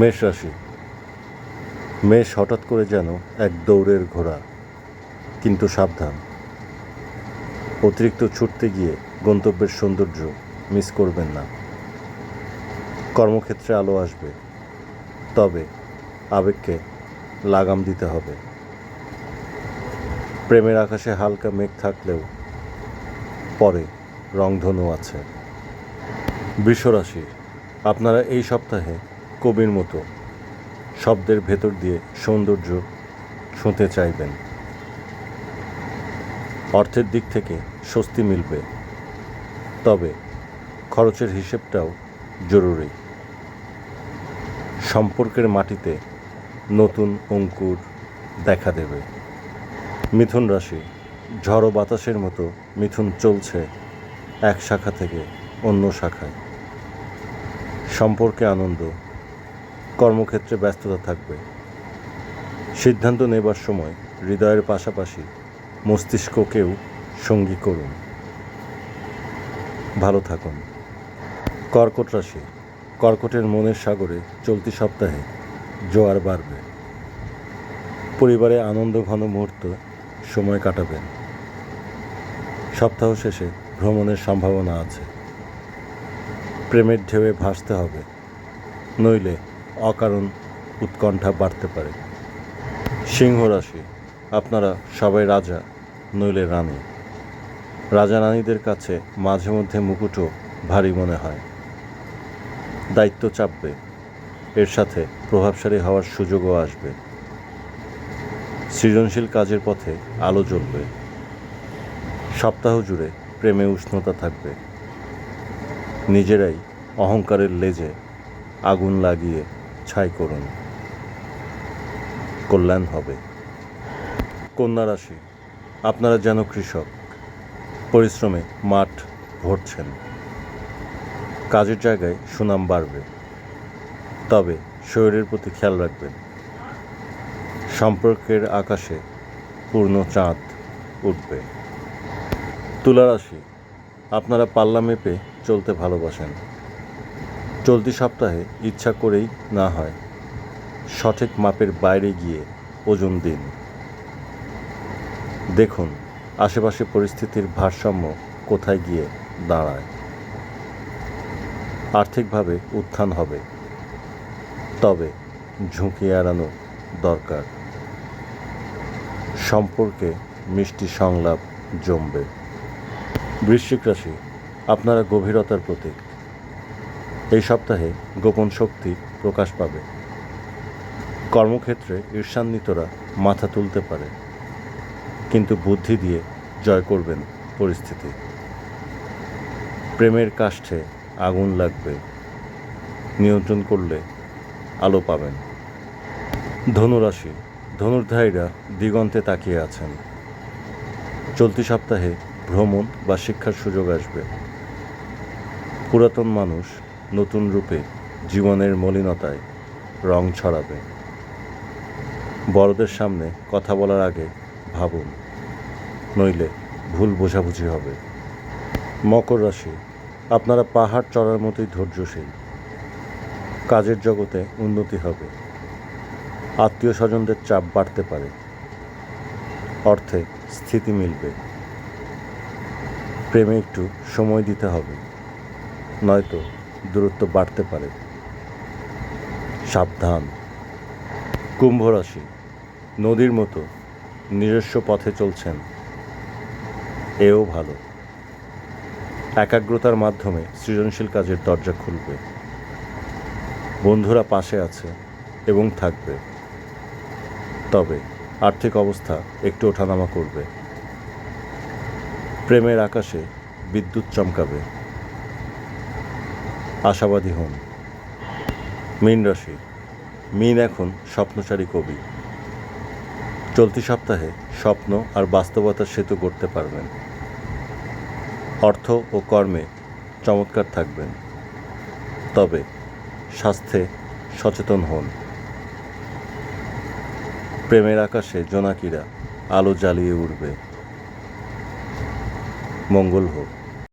মেষ রাশি। মেষ হঠাৎ করে যেন এক দৌড়ের ঘোড়া, কিন্তু সাবধান। অতিরিক্ত ছুটতে গিয়ে গন্তব্যের সৌন্দর্য মিস করবেন না। কর্মক্ষেত্রে আলো আসবে। তবে আবেগকে লাগাম দিতে হবে। প্রেমের আকাশে হালকা মেঘ থাকলেও পরে রংধনু আছে। বৃষরাশি, আপনারা এই সপ্তাহে কবির মতো শব্দের ভেতর দিয়ে সৌন্দর্য ছুঁতে চাইবেন। অর্থের দিক থেকে স্বস্তি মিলবে। তবে খরচের হিসেবটাও জরুরি। সম্পর্কের মাটিতে নতুন অঙ্কুর দেখা দেবে। মিথুন রাশি, ঝড়ো বাতাসের মতো মিথুন চলছে এক শাখা থেকে অন্য শাখায়। সম্পর্কে আনন্দ কর্মক্ষেত্রে ব্যস্ততা থাকবে। সিদ্ধান্ত নেবার সময় হৃদয়ের পাশাপাশি মস্তিষ্ককেও সঙ্গী করুন। ভালো থাকুন। কর্কট রাশি, কর্কটের মনের সাগরে চলতি সপ্তাহে জোয়ার বাড়বে। পরিবারে আনন্দ ঘন মুহূর্ত সময় কাটাবেন। সপ্তাহ শেষে ভ্রমণের সম্ভাবনা আছে। প্রেমের ঢেউয়ে ভাসতে হবে। নইলে অকারণ উৎকণ্ঠা বাড়তে পারে। সিংহ রাশি, আপনারা সবাই রাজা, নইলে রানী। রাজা রানীদের কাছে মাঝে মধ্যে মুকুটও ভারী মনে হয়। দায়িত্ব চাপবে, এর সাথে প্রভাবশালী হওয়ার সুযোগও আসবে। সৃজনশীল কাজের পথে আলো জ্বলবে। সপ্তাহ জুড়ে প্রেমে উষ্ণতা থাকবে। নিজেরাই অহংকারের লেজে আগুন লাগিয়ে ছাই করুন। কল্যাণ হবে। কন্যা রাশি, আপনারা যেন কৃষক, পরিশ্রমে মাঠ ভরছেন। কাজের জায়গায় সুনাম বাড়বে। তবে শরীরের প্রতি খেয়াল রাখবেন। সম্পর্কের আকাশে পূর্ণ চাঁদ উঠবে। তুলা রাশি, আপনারা পাল্লা মেপে চলতে ভালোবাসেন। চলতি সপ্তাহে ইচ্ছা করেই না হয়। সঠিক মাপের বাইরে গিয়ে ওজন দিন। দেখুন, আশেপাশে পরিস্থিতির ভারসাম্য কোথায় গিয়ে দাঁড়ায়। আর্থিকভাবে উত্থান হবে। তবে ঝুঁকি এড়ানো দরকার। সম্পর্কে মিষ্টি সংলাপ জমবে। বৃশ্চিক রাশি, আপনারা গভীরতার প্রতীক। এই সপ্তাহে গোপন শক্তি প্রকাশ পাবে। কর্মক্ষেত্রে ঈর্ষান্বিতরা মাথা তুলতে পারে, কিন্তু বুদ্ধি দিয়ে জয় করবেন পরিস্থিতি। প্রেমের কাষ্ঠে আগুন লাগবে, নিয়ন্ত্রণ করলে আলো পাবেন। ধনুরাশি, ধনুর্ধারীরা দিগন্তে তাকিয়ে আছেন। চলতি সপ্তাহে ভ্রমণ বা শিক্ষার সুযোগ আসবে। পুরাতন মানুষ নতুন রূপে জীবনের মলিনতায় রং ছড়াবে। বড়দের সামনে কথা বলার আগে ভাবুন, নইলে ভুল বোঝাবুঝি হবে। মকর রাশি, আপনারা পাহাড় চড়ার মতোই ধৈর্যশীল। কাজের জগতে উন্নতি হবে। আত্মীয় স্বজনদের চাপ বাড়তে পারে। অর্থে স্থিতি মিলবে। প্রেমে একটু সময় দিতে হবে। নয়তো দূরত্ব বাড়তে পারে। সাবধান। কুম্ভ রাশি নদীর মতো। নিজস্ব পথে চলছেন। এও ভালো। একাগ্রতার মাধ্যমে সৃজনশীল কাজের দরজা খুলবে। বন্ধুরা পাশে আছে এবং থাকবে। তবে আর্থিক অবস্থা একটু ওঠানামা করবে। প্রেমের আকাশে বিদ্যুৎ চমকাবে। আশাবাদী হন। মীন রাশি। মীন এখন স্বপ্নচারী কবি। চলতি সপ্তাহে স্বপ্ন আর বাস্তবতার সেতু করতে পারবেন। অর্থ ও কর্মে চমৎকার থাকবেন। তবে স্বাস্থ্যে সচেতন হন। প্রেমের আকাশে জোনাকিরা আলো জ্বালিয়ে উঠবে মঙ্গল হোক।